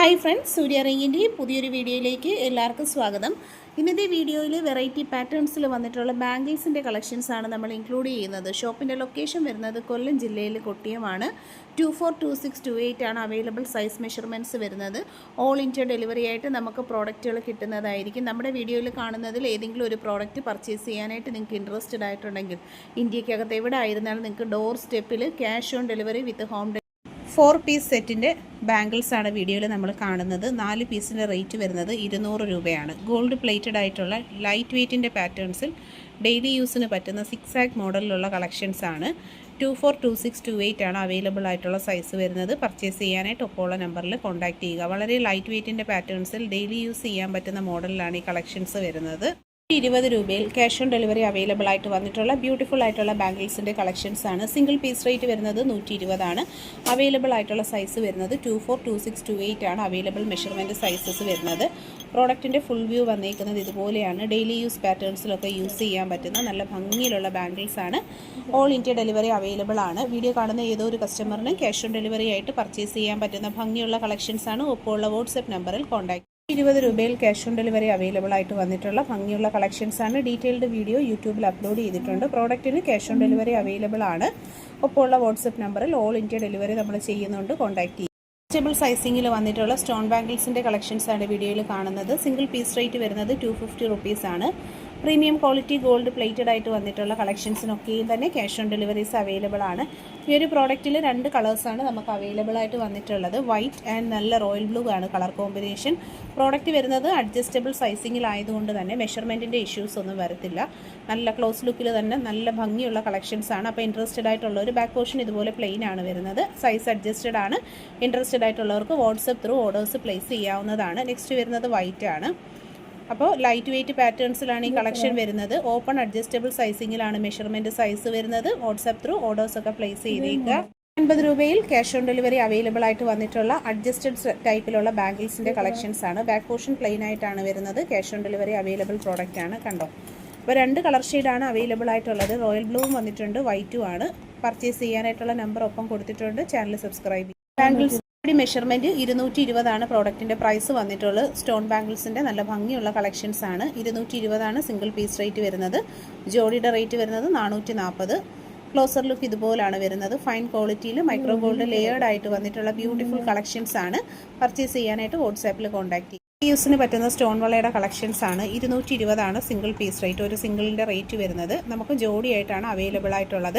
Hi friends സൂര്യ റിങ്ങിന്റെ പുതിയൊരു വീഡിയോയിലേക്ക് എല്ലാവർക്കും സ്വാഗതം. ഇന്നത്തെ വീഡിയോയിൽ വെറൈറ്റി പാറ്റേൺസിൽ വന്നിട്ടുള്ള ബാംഗിൾസിന്റെ കളക്ഷൻസാണ് നമ്മൾ ഇൻക്ലൂഡ് ചെയ്യുന്നത്. ഷോപ്പിന്റെ ലൊക്കേഷൻ വരുന്നത് കൊല്ലം ജില്ലയിൽ കൊട്ടിയമാണ്. Two four two six two eight ആണ് അവൈലബിൾ സൈസ് മെഷർമെന്റ്സ് വരുന്നത്. ഓൾ ഇന്ത്യ ഡെലിവറി ആയിട്ട് നമുക്ക് പ്രോഡക്റ്റുകൾ കിട്ടുന്നതായിരിക്കും. നമ്മുടെ വീഡിയോയിൽ കാണുന്നതിൽ ഏതെങ്കിലും ഒരു പ്രോഡക്റ്റ് പർച്ചേസ് ചെയ്യാനായിട്ട് നിങ്ങൾക്ക് ഇൻട്രസ്റ്റഡ് ആയിട്ടുണ്ടെങ്കിൽ ഇന്ത്യക്കകത്ത് എവിടെ ആയിരുന്നാലും നിങ്ങൾക്ക് ഡോർ സ്റ്റെപ്പിൽ cash on delivery with home four piece സെറ്റിന്റെ ബാംഗിൾസ് ആണ് വീഡിയോയിൽ നമ്മൾ കാണുന്നത്. നാല് പീസിന്റെ റേറ്റ് വരുന്നത് ഇരുന്നൂറ് രൂപയാണ്. ഗോൾഡ് പ്ലേറ്റഡ് ആയിട്ടുള്ള ലൈറ്റ് വെയ്റ്റിന്റെ പാറ്റേൺസിൽ ഡെയിലി യൂസിന് പറ്റുന്ന സിക്സ് ആക്ക് മോഡലിലുള്ള കളക്ഷൻസ് ആണ്. Two four two six two eight ആണ് അവൈലബിൾ ആയിട്ടുള്ള സൈസ് വരുന്നത്. പർച്ചേസ് ചെയ്യാനായിട്ട് ഒപ്പോള നമ്പറിൽ കോൺടാക്ട് ചെയ്യുക. വളരെ ലൈറ്റ് വെയ്റ്റിന്റെ പാറ്റേൺസിൽ ഡെയിലി യൂസ് ചെയ്യാൻ പറ്റുന്ന മോഡലിലാണ് ഈ കളക്ഷൻസ് വരുന്നത്. ഇരുപത് രൂപയിൽ ക്യാഷ് ഓൺ ഡെലിവറി അവൈലബിൾ ആയിട്ട് വന്നിട്ടുള്ള ബ്യൂട്ടിഫുൾ ആയിട്ടുള്ള ബാംഗിൾസിന്റെ കളക്ഷൻസ് ആണ്. സിംഗിൾ പീസ് റേറ്റ് വരുന്നത് നൂറ്റി ഇരുപതാണ് അവൈലബിൾ ആയിട്ടുള്ള സൈസ് വരുന്നത് two four two six two eight ആണ് അവൈലബിൾ മെഷർമെന്റ് സൈസസ് വരുന്നത്. പ്രോഡക്റ്റിന്റെ ഫുൾ വ്യൂ വന്നേക്കുന്നത് ഇതുപോലെയാണ്. ഡെയിലി യൂസ് പാറ്റേൺസിലൊക്കെ യൂസ് ചെയ്യാൻ പറ്റുന്ന നല്ല ഭംഗിയിലുള്ള ബാംഗിൾസ് ആണ്. ഓൾ ഇന്ത്യ ഡെലിവറി അവൈലബിൾ ആണ്. വീഡിയോ കാണുന്ന ഏതോ ഒരു കസ്റ്റമറിന് ക്യാഷ് ഓൺ ഡെലിവറി ആയിട്ട് പർച്ചേസ് ചെയ്യാൻ പറ്റുന്ന ഭംഗിയുള്ള കളക്ഷൻസ് ആണ്. ഒപ്പമുള്ള വാട്സപ്പ് നമ്പറിൽ കോൺടാക്ട് ഇരുപത് രൂപയിൽ ക്യാഷ് ഓൺ ഡെലിവറി അവൈലബിൾ ആയിട്ട് വന്നിട്ടുള്ള ഭംഗിയുള്ള കളക്ഷൻസ് ആണ്. ഡീറ്റെയിൽഡ് വീഡിയോ യൂട്യൂബിൽ അപ്ലോഡ് ചെയ്തിട്ടുണ്ട്. പ്രോഡക്റ്റിന് ക്യാഷ് ഓൺ ഡെലിവറി അവൈലബിൾ ആണ്. ഒപ്പം ഉള്ള വാട്സപ്പ് നമ്പറിൽ ഓൾ ഇന്ത്യ ഡെലിവറി നമ്മൾ ചെയ്യുന്നുണ്ട്. കോൺടാക്ട് ചെയ്യും. വെജിറ്റബിൾ സൈസിംഗിൽ വന്നിട്ടുള്ള സ്റ്റോൺ ബാങ്കിൾസിന്റെ കളക്ഷൻസ് ആണ് വീഡിയോയിൽ കാണുന്നത്. സിംഗിൾ പീസ് റേറ്റ് വരുന്നത് ടു ഫിഫ്റ്റി ആണ്. പ്രീമിയം ക്വാളിറ്റി ഗോൾഡ് പ്ലേറ്റഡ് ആയിട്ട് വന്നിട്ടുള്ള കളക്ഷൻസിനൊക്കെയും തന്നെ ക്യാഷ് ഓൺ ഡെലിവറീസ് അവൈലബിൾ ആണ്. ഈ ഒരു പ്രോഡക്റ്റിൽ രണ്ട് കളേഴ്സാണ് നമുക്ക് അവൈലബിൾ ആയിട്ട് വന്നിട്ടുള്ളത്. വൈറ്റ് ആൻഡ് നല്ല റോയൽ ബ്ലൂ ആണ് കളർ കോമ്പിനേഷൻ പ്രോഡക്റ്റ് വരുന്നത് അഡ്ജസ്റ്റബിൾ സൈസിങ്ങിലായതുകൊണ്ട് തന്നെ മെഷർമെന്റിന്റെ ഇഷ്യൂസ് ഒന്നും വരത്തില്ല. നല്ല ക്ലോസ് ലുക്കിൽ തന്നെ നല്ല ഭംഗിയുള്ള കളക്ഷൻസ് ആണ്. അപ്പോൾ ഇൻട്രസ്റ്റഡ് ആയിട്ടുള്ള ഒരു ബാക്ക് പോർഷൻ ഇതുപോലെ പ്ലെയിൻ ആണ് വരുന്നത്. സൈസ് അഡ്ജസ്റ്റഡ് ആണ്. ഇൻട്രസ്റ്റഡ് ആയിട്ടുള്ളവർക്ക് വാട്സപ്പ് ത്രൂ ഓർഡേഴ്സ് പ്ലേസ് ചെയ്യാവുന്നതാണ്. നെക്സ്റ്റ് വരുന്നത് വൈറ്റ് ആണ്. അപ്പോൾ ലൈറ്റ് വെയ്റ്റ് പാറ്റേൺസിലാണ് ഈ കളക്ഷൻ വരുന്നത്. ഓപ്പൺ അഡ്ജസ്റ്റബിൾ സൈസിങ്ങിലാണ് മെഷർമെന്റ് സൈസ് വരുന്നത്. വാട്സപ്പ് ത്രൂ ഓർഡേഴ്സ് ഒക്കെ പ്ലേസ് ചെയ്തേക്കുക. അൻപത് രൂപയിൽ ക്യാഷ് ഓൺ ഡെലിവറി അവൈലബിൾ ആയിട്ട് വന്നിട്ടുള്ള അഡ്ജസ്റ്റഡ് ടൈപ്പിലുള്ള ബാംഗിൾസിന്റെ കളക്ഷൻസ് ആണ്. ബാക്ക് പോർഷൻ പ്ലെയിൻ ആയിട്ടാണ് വരുന്നത്. Cash on delivery available product ആണ്. കണ്ടോ? അപ്പോൾ രണ്ട് കളർ ഷെയ്ഡാണ് അവൈലബിൾ ആയിട്ടുള്ളത്. റോയൽ ബ്ലൂവും വന്നിട്ടുണ്ട്. വൈറ്റും ആണ്. പർച്ചേസ് ചെയ്യാനായിട്ടുള്ള നമ്പർ ഒപ്പം കൊടുത്തിട്ടുണ്ട്. Channel subscribe bangles body measurement ഇരുന്നൂറ്റി ഇരുപതാണ് പ്രോഡക്റ്റിന്റെ പ്രൈസ് വന്നിട്ടുള്ളത്. സ്റ്റോൺ ബാംഗിൾസിന്റെ നല്ല ഭംഗിയുള്ള കളക്ഷൻസ് ആണ്. ഇരുന്നൂറ്റി ഇരുപതാണ് സിംഗിൾ പീസ് റേറ്റ് വരുന്നത്. ജോഡിയുടെ റേറ്റ് വരുന്നത് നാനൂറ്റി നാൽപ്പത് ക്ലോസർ ലുക്ക് ഇതുപോലാണ് വരുന്നത്. ഫൈൻ ക്വാളിറ്റിയിൽ മൈക്രോ ഗോൾഡ് ലേയേർഡ് ആയിട്ട് വന്നിട്ടുള്ള ബ്യൂട്ടിഫുൾ കളക്ഷൻസ് ആണ്. പർച്ചേസ് ചെയ്യാനായിട്ട് വാട്സാപ്പിൽ കോൺടാക്ട് യൂസിന് പറ്റുന്ന സ്റ്റോൺ വളയുടെ കളക്ഷൻസ് ആണ്. ഇരുന്നൂറ്റി ഇരുപതാണ് സിംഗിൾ പീസ് റേറ്റ് ഒരു സിംഗിളിന്റെ റേറ്റ് വരുന്നത്. നമുക്ക് ജോഡിയായിട്ടാണ് അവൈലബിൾ ആയിട്ടുള്ളത്.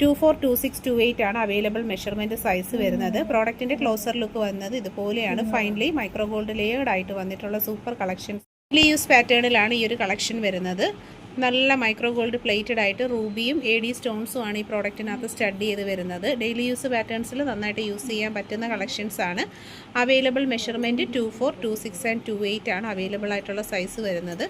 Two four two six two eight ആണ് അവൈലബിൾ മെഷർമെന്റ് സൈസ് വരുന്നത്. പ്രോഡക്റ്റിന്റെ ക്ലോസർ ലുക്ക് വന്നത് ഇതുപോലെയാണ്. ഫൈനലി മൈക്രോ ഗോൾഡ് ലേയേഡ് ആയിട്ട് വന്നിട്ടുള്ള സൂപ്പർ കളക്ഷൻസ് ഡെയിലി യൂസ് പാറ്റേണിലാണ് ഈ ഒരു കളക്ഷൻ വരുന്നത്. നല്ല മൈക്രോ ഗോൾഡ് പ്ലേറ്റഡ് ആയിട്ട് റൂബിയും എ ഡി സ്റ്റോൺസും ആണ് ഈ പ്രോഡക്റ്റിനകത്ത് സ്റ്റഡി ചെയ്ത് വരുന്നത്. ഡെയിലി യൂസ് പാറ്റേൺസിൽ നന്നായിട്ട് യൂസ് ചെയ്യാൻ പറ്റുന്ന കളക്ഷൻസ് ആണ്. Available measurement two four two six and two eight ആണ് അവൈലബിൾ ആയിട്ടുള്ള സൈസ് വരുന്നത്.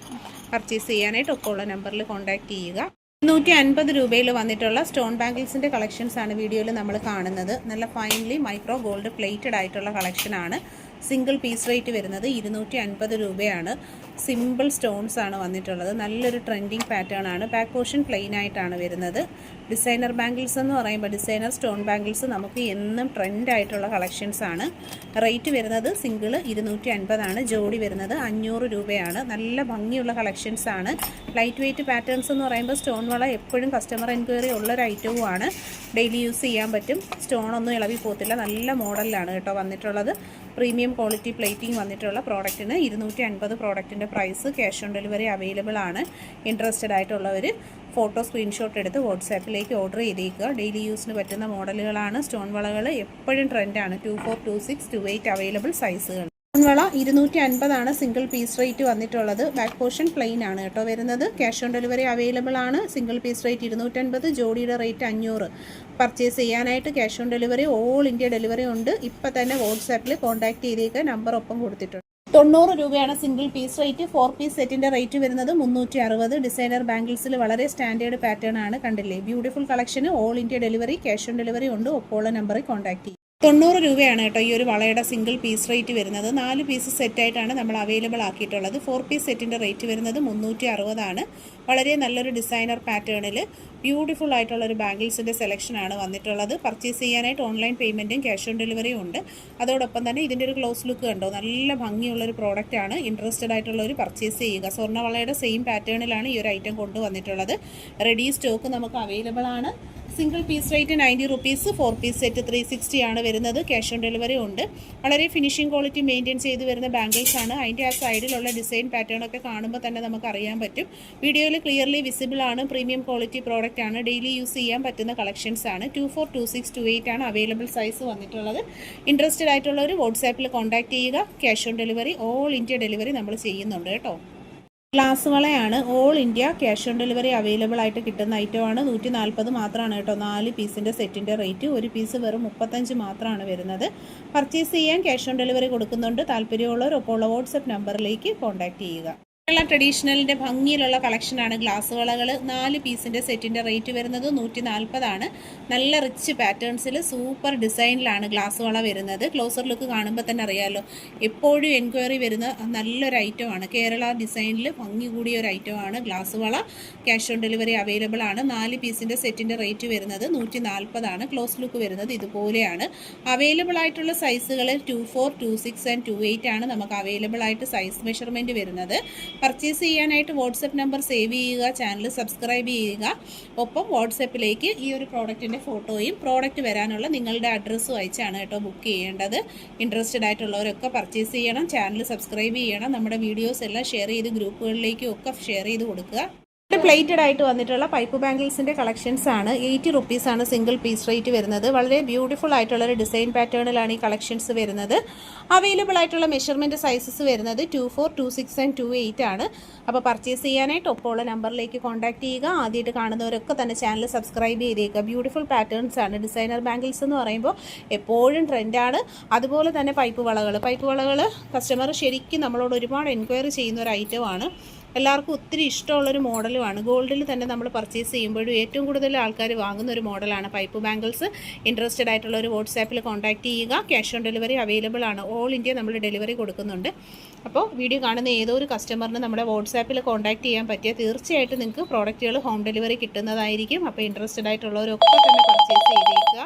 പർച്ചേസ് ചെയ്യാനായിട്ട് ഒപ്പമുള്ള നമ്പറിൽ കോൺടാക്റ്റ് ചെയ്യുക. നൂറ്റി അൻപത് രൂപയിൽ വന്നിട്ടുള്ള സ്റ്റോൺ ബാങ്കിൾസിന്റെ കളക്ഷൻസ് ആണ് വീഡിയോയിൽ നമ്മൾ കാണുന്നത്. നല്ല ഫൈനലി മൈക്രോ ഗോൾഡ് പ്ലേറ്റഡ് ആയിട്ടുള്ള കളക്ഷനാണ് സിംഗിൾ പീസ് റേറ്റ് വരുന്നത് ഇരുന്നൂറ്റി അൻപത് രൂപയാണ്. സിമ്പിൾ സ്റ്റോൺസ് ആണ് വന്നിട്ടുള്ളത്. നല്ലൊരു ട്രെൻഡിങ് പാറ്റേൺ ആണ്. ബാക്ക് പോർഷൻ പ്ലെയിൻ ആയിട്ടാണ് വരുന്നത്. ഡിസൈനർ ബാംഗിൾസ് എന്ന് പറയുമ്പോൾ ഡിസൈനർ സ്റ്റോൺ ബാംഗിൾസ് നമുക്ക് എന്നും ട്രെൻഡ് ആയിട്ടുള്ള കളക്ഷൻസ് ആണ്. റേറ്റ് വരുന്നത് സിംഗിൾ ഇരുന്നൂറ്റി അൻപതാണ് ജോഡി വരുന്നത് അഞ്ഞൂറ് രൂപയാണ്. നല്ല ഭംഗിയുള്ള കളക്ഷൻസ് ആണ്. ലൈറ്റ് വെയ്റ്റ് പാറ്റേൺസ് എന്ന് പറയുമ്പോൾ സ്റ്റോൺ വള എപ്പോഴും കസ്റ്റമർ എൻക്വയറി ഉള്ളൊരു ഐറ്റവും ആണ്. ഡെയിലി യൂസ് ചെയ്യാൻ പറ്റും. സ്റ്റോൺ ഒന്നും ഇളവി പോത്തില്ല നല്ല മോഡലിലാണ് കേട്ടോ വന്നിട്ടുള്ളത്. പ്രീമിയം ക്വാളിറ്റി പ്ലേറ്റിംഗ് വന്നിട്ടുള്ള പ്രോഡക്റ്റിന് ഇരുന്നൂറ്റി അൻപത് price cash on delivery available ആണ്. ഇൻട്രസ്റ്റഡ് ആയിട്ടുള്ളവർ ഫോട്ടോ സ്ക്രീൻഷോട്ട് എടുത്ത് വാട്സാപ്പിലേക്ക് ഓർഡർ ചെയ്തേക്കുക. ഡെയിലി യൂസിന് പറ്റുന്ന മോഡലുകളാണ്. സ്റ്റോൺ വളകൾ എപ്പോഴും ട്രെൻഡാണ് two four two six two eight available സൈസുകൾ വള ഇരുന്നൂറ്റി അൻപതാണ് സിംഗിൾ പീസ് റേറ്റ് വന്നിട്ടുള്ളത്. ബാക്ക് പോർഷൻ പ്ലെയിൻ ആണ് കേട്ടോ വരുന്നത്. ക്യാഷ് ഓൺ ഡെലിവറി അവൈലബിൾ ആണ്. സിംഗിൾ പീസ് റേറ്റ് ഇരുന്നൂറ്റൻപത് ജോഡിയുടെ റേറ്റ് അഞ്ഞൂറ്. പർച്ചേസ് ചെയ്യാനായിട്ട് cash on delivery all India delivery ഉണ്ട്. ഇപ്പം തന്നെ വാട്സാപ്പിൽ കോൺടാക്ട് ചെയ്തേക്ക്. നമ്പർ ഒപ്പം കൊടുത്തിട്ടുണ്ട്. തൊണ്ണൂറ് രൂപയാണ് single piece rate four piece സെറ്റിന്റെ റേറ്റ് വരുന്നത് മുന്നൂറ്റി അറുപത് ഡിസൈനർ ബാംഗിൾസിൽ വളരെ സ്റ്റാൻഡേർഡ് പാറ്റേൺ ആണ് കണ്ടില്ലേ? Beautiful collection all India delivery cash on delivery ഉണ്ട്. ഒപ്പോള നമ്പറിൽ കോൺടാക്ട് ചെയ്യും. തൊണ്ണൂറ് രൂപയാണ് കേട്ടോ ഈ ഒരു വളയുടെ സിംഗിൾ പീസ് റേറ്റ് വരുന്നത്. നാല് പീസ് സെറ്റായിട്ടാണ് നമ്മൾ അവൈലബിൾ ആക്കിയിട്ടുള്ളത്. ഫോർ പീസ് സെറ്റിന്റെ റേറ്റ് വരുന്നത് മുന്നൂറ്റി അറുപതാണ് വളരെ നല്ലൊരു ഡിസൈനർ പാറ്റേണിൽ ബ്യൂട്ടിഫുൾ ആയിട്ടുള്ള ഒരു ബാംഗിൾസിന്റെ സെലക്ഷനാണ് വന്നിട്ടുള്ളത്. പർച്ചേസ് ചെയ്യാനായിട്ട് ഓൺലൈൻ പേയ്മെന്റും ക്യാഷ് ഓൺ ഡെലിവറിയും ഉണ്ട്. അതോടൊപ്പം തന്നെ ഇതിന്റെ ഒരു ക്ലോസ് ലുക്ക് കണ്ടോ? നല്ല ഭംഗിയുള്ള ഒരു പ്രോഡക്റ്റ് ആണ്. ഇൻട്രസ്റ്റഡ് ആയിട്ടുള്ളവർ പർച്ചേസ് ചെയ്യുക. സ്വർണവളയുടെ സെയിം പാറ്റേണിലാണ് ഈ ഒരു ഐറ്റം കൊണ്ടുവന്നിട്ടുള്ളത്. റെഡി സ്റ്റോക്ക് നമുക്ക് അവൈലബിൾ ആണ്. Single piece rate ninety rupees four piece set three sixty ആണ് വരുന്നത്. ക്യാഷ് ഓൺ ഡെലിവറി ഉണ്ട്. വളരെ ഫിനിഷിംഗ് ക്വാളിറ്റി മെയിന്റെയിൻ ചെയ്ത് വരുന്ന ബാംഗിൾസ് ആണ്. അതിന്റെ ആ സൈഡിലുള്ള ഡിസൈൻ പാറ്റേൺ ഒക്കെ കാണുമ്പോൾ തന്നെ നമുക്ക് അറിയാൻ പറ്റും. വീഡിയോയിൽ ക്ലിയർലി വിസിബിൾ ആണ്. പ്രീമിയം ക്വാളിറ്റി പ്രോഡക്റ്റ് ആണ്. ഡെയിലി യൂസ് ചെയ്യാൻ പറ്റുന്ന കളക്ഷൻസ് ആണ്. Two four two six two eight ആണ് അവൈലബിൾ സൈസ് വന്നിട്ടുള്ളത്. ഇൻട്രസ്റ്റഡ് ആയിട്ടുള്ളവർ വാട്സാപ്പിൽ കോൺടാക്ട് ചെയ്യുക. Cash on delivery all India delivery നമ്മൾ ചെയ്യുന്നുണ്ട് കേട്ടോ. Glass all India cash on delivery available ആയിട്ട് കിട്ടുന്ന ഐറ്റമാണ് നൂറ്റി നാൽപ്പത് മാത്രമാണ് കേട്ടോ. നാല് പീസിന്റെ സെറ്റിന്റെ റേറ്റ്. ഒരു പീസ് വെറും മുപ്പത്തഞ്ച് മാത്രമാണ് വരുന്നത്. പർച്ചേസ് ചെയ്യാൻ ക്യാഷ് ഓൺ ഡെലിവറി കൊടുക്കുന്നുണ്ട്. താല്പര്യമുള്ളവർ ഒപ്പം ഉള്ള വാട്സപ്പ് നമ്പറിലേക്ക് കോൺടാക്റ്റ് ചെയ്യുക. കേരള ട്രഡീഷണലിന്റെ ഭംഗിയിലുള്ള കളക്ഷനാണ് ഗ്ലാസ് വളകൾ നാല് പീസിന്റെ സെറ്റിന്റെ റേറ്റ് വരുന്നത് നൂറ്റി നാൽപ്പതാണ് നല്ല റിച്ച് പാറ്റേൺസിൽ സൂപ്പർ ഡിസൈനിലാണ് ഗ്ലാസ് വള വരുന്നത്. ക്ലോസർ ലുക്ക് കാണുമ്പോൾ തന്നെ അറിയാമല്ലോ എപ്പോഴും എൻക്വയറി വരുന്ന നല്ലൊരു ഐറ്റമാണ്. കേരള ഡിസൈനിൽ ഭംഗി കൂടിയ ഒരു ഐറ്റമാണ് ഗ്ലാസ് വള ക്യാഷ് ഓൺ ഡെലിവറി അവൈലബിൾ ആണ്. നാല് പീസിന്റെ സെറ്റിന്റെ റേറ്റ് വരുന്നത് നൂറ്റി നാൽപ്പതാണ് ക്ലോസ് ലുക്ക് വരുന്നത് ഇതുപോലെയാണ്. അവൈലബിൾ ആയിട്ടുള്ള സൈസുകൾ two four two six and two eight ആണ് നമുക്ക് അവൈലബിൾ ആയിട്ട് സൈസ് മെഷർമെന്റ് വരുന്നത്. പർച്ചേസ് ചെയ്യാനായിട്ട് വാട്സപ്പ് നമ്പർ സേവ് ചെയ്യുക ചാനൽ സബ്സ്ക്രൈബ് ചെയ്യുക. ഒപ്പം വാട്സപ്പിലേക്ക് ഈ ഒരു പ്രോഡക്റ്റിന്റെ ഫോട്ടോയും പ്രോഡക്റ്റ് വരാനുള്ള നിങ്ങളുടെ അഡ്രസ്സും അയച്ചാണ് കേട്ടോ ബുക്ക് ചെയ്യേണ്ടത്. ഇൻട്രസ്റ്റഡ് ആയിട്ടുള്ളവരൊക്കെ പർച്ചേസ് ചെയ്യണം ചാനൽ സബ്സ്ക്രൈബ് ചെയ്യണം നമ്മുടെ വീഡിയോസ് എല്ലാം ഷെയർ ചെയ്ത് ഗ്രൂപ്പുകളിലേക്കും ഒക്കെ ഷെയർ ചെയ്ത് കൊടുക്കുക. പ്ലേറ്റഡ് ആയിട്ട് വന്നിട്ടുള്ള പൈപ്പ് ബാംഗിൾസിന്റെ കളക്ഷൻസ് ആണ്. എയ്റ്റി റുപ്പീസ് ആണ് സിംഗിൾ പീസ് റേറ്റ് വരുന്നത്. വളരെ ബ്യൂട്ടിഫുൾ ആയിട്ടുള്ള ഒരു ഡിസൈൻ പാറ്റേണിലാണ് ഈ കളക്ഷൻസ് വരുന്നത്. അവൈലബിൾ ആയിട്ടുള്ള മെഷർമെന്റ് സൈസസ് വരുന്നത് two four two six and two eight ആണ്. അപ്പോൾ പർച്ചേസ് ചെയ്യാനായിട്ട് ഒപ്പമുള്ള നമ്പറിലേക്ക് കോൺടാക്ട് ചെയ്യുക. ആദ്യമായിട്ട് കാണുന്നവരൊക്കെ തന്നെ ചാനൽ സബ്സ്ക്രൈബ് ചെയ്തേക്കുക. ബ്യൂട്ടിഫുൾ പാറ്റേൺസ് ആണ്. ഡിസൈനർ ബാംഗിൾസ് എന്ന് പറയുമ്പോൾ എപ്പോഴും ട്രെൻഡാണ് അതുപോലെ തന്നെ പൈപ്പ് വളകൾ പൈപ്പ് വളകൾ കസ്റ്റമർ ശരിക്കും നമ്മളോട് ഒരുപാട് എൻക്വയറി ചെയ്യുന്ന ഒരു ഐറ്റമാണ് എല്ലാവർക്കും ഒത്തിരി ഇഷ്ടമുള്ളൊരു മോഡലുമാണ്. ഗോൾഡിൽ തന്നെ നമ്മൾ പർച്ചേസ് ചെയ്യുമ്പോഴും ഏറ്റവും കൂടുതൽ ആൾക്കാർ വാങ്ങുന്ന ഒരു മോഡലാണ് പൈപ്പ് ബാങ്കിൾസ് ഇൻട്രസ്റ്റഡ് ആയിട്ടുള്ള ഒരു വാട്സാപ്പിൽ കോൺടാക്ട് ചെയ്യുക. ക്യാഷ് ഓൺ ഡെലിവറി അവൈലബിൾ ആണ്. ഓൾ ഇന്ത്യ നമ്മൾ ഡെലിവറി കൊടുക്കുന്നുണ്ട്. അപ്പോൾ വീഡിയോ കാണുന്ന ഏതോ ഒരു കസ്റ്റമറിന് നമ്മുടെ വാട്സാപ്പിൽ കോൺടാക്ട് ചെയ്യാൻ പറ്റിയ തീർച്ചയായിട്ടും നിങ്ങൾക്ക് പ്രോഡക്റ്റുകൾ ഹോം ഡെലിവറി കിട്ടുന്നതായിരിക്കും. അപ്പോൾ ഇൻട്രസ്റ്റഡ് ആയിട്ടുള്ളവരൊക്കെ തന്നെ പർച്ചേസ് ചെയ്തേക്കുക.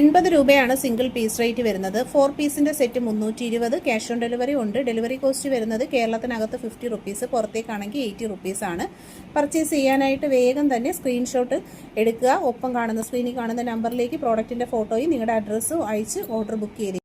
എൺപത് രൂപയാണ് സിംഗിൾ പീസ് റേറ്റ് വരുന്നത്. ഫോർ പീസിന്റെ സെറ്റ് മുന്നൂറ്റി ഇരുപത് ക്യാഷ് ഓൺ ഡെലിവറി ഉണ്ട്. ഡെലിവറി കോസ്റ്റ് വരുന്നത് കേരളത്തിനകത്ത് ഫിഫ്റ്റി റുപ്പീസ് പുറത്തേക്കാണെങ്കിൽ എയ്റ്റി റുപ്പീസ് ആണ്. പർച്ചേസ് ചെയ്യാനായിട്ട് വേഗം തന്നെ സ്ക്രീൻഷോട്ട് എടുക്കുക. ഒപ്പം കാണുന്ന സ്ക്രീനിൽ കാണുന്ന നമ്പറിലേക്ക് പ്രോഡക്റ്റിന്റെ ഫോട്ടോയും നിങ്ങളുടെ അഡ്രസ്സും അയച്ച് ഓർഡർ ബുക്ക് ചെയ്ത്